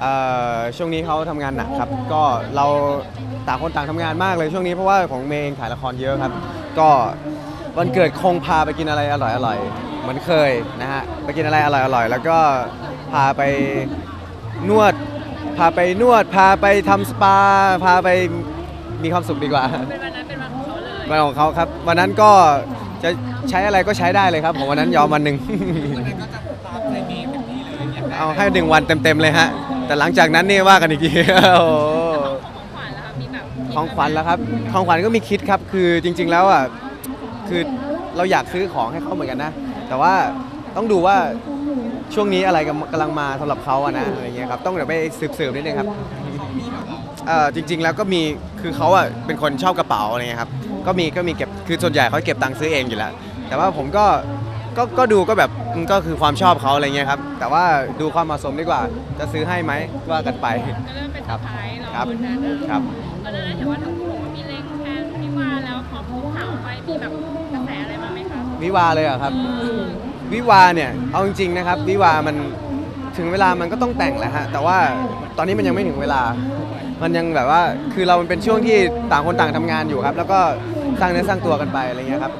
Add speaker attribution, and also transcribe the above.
Speaker 1: เอ่อช่วงนี้เขาทำงานหนักครับ ก็เราต่างคนต่างทำงานมากเลยช่วงนี้เพราะว่าของเมย์เองถ่ายละครเยอะครับ ก็วันเกิดคงพาไปกินอะไรอร่อยๆเหมือนเคยนะฮะไปกินอะไรอร่อยๆแล้วก็พาไปนวด พาไปนวด พาไปทำสปา พาไปมีความสุขดีกว่า
Speaker 2: เป็นวันนั้นเป็นวันของเขาเลย
Speaker 1: วันของเขาครับวันนั้นก็จะใช้อะไรก็ใช้ได้เลยครับผมวันนั้นยอมวันหนึ่งเอาให้หนึ่งวันเต็มๆเลยฮะ แต่หลังจากนั้นนี่ว่ากันอีกทีโอ้โห
Speaker 2: ของขวัญแล้วค่ะมีแบบ
Speaker 1: ของขวัญแล้วครับของขวัญก็มีคิดครับ คือจริง ๆ แล้วอะคือเราอยากซื้อของให้เขาเหมือนกันนะ แต่ว่าต้องดูว่าช่วงนี้อะไรกำกำลังมาสำหรับเขาอะนะอะไรเงี้ยครับต้องเดี๋ยวไปสืบๆนิดนึงครับเอ่อจริง ๆ แล้วก็มีคือเขาอะเป็นคนชอบกระเป๋าอะไรเงี้ยครับก็มีก็มีเก็บคือส่วนใหญ่เขาเก็บตังค์ซื้อเองอยู่แล้วแต่ว่าผมก็ ก็ก็ดูก็แบบอืมก็คือความชอบเขาอะไรเงี้ยครับ แต่ว่าดูความเหมาะสมดีกว่า จะซื้อให้ไหมว่ากันไป
Speaker 2: ก็เริ่มเป็น
Speaker 1: ค
Speaker 2: สะ
Speaker 1: รับ
Speaker 2: พายเรา
Speaker 1: ครับ
Speaker 2: คนนั้นอะ
Speaker 1: ครับ
Speaker 2: ก็เลยเห็นว่าทั้งคู่บอกว่ามีเล็งแพลนที่ว่าแล้วพอพูดข่าวไปมีแบบกระแสอะไรมาไหมคะ
Speaker 1: วิวาเลยเหรอครับวิวาเนี่ยเอาจริงๆนะครับวิวามันถึงเวลามันก็ต้องแต่งแหละฮะแต่ว่าตอนนี้มันยังไม่ถึงเวลา มันยังแบบว่าคือเรามันเป็นช่วงที่ต่างคนต่างทำงานอยู่ครับ แล้วก็สร้างเนื้อสร้างตัวกันไปอะไรเงี้ยครับ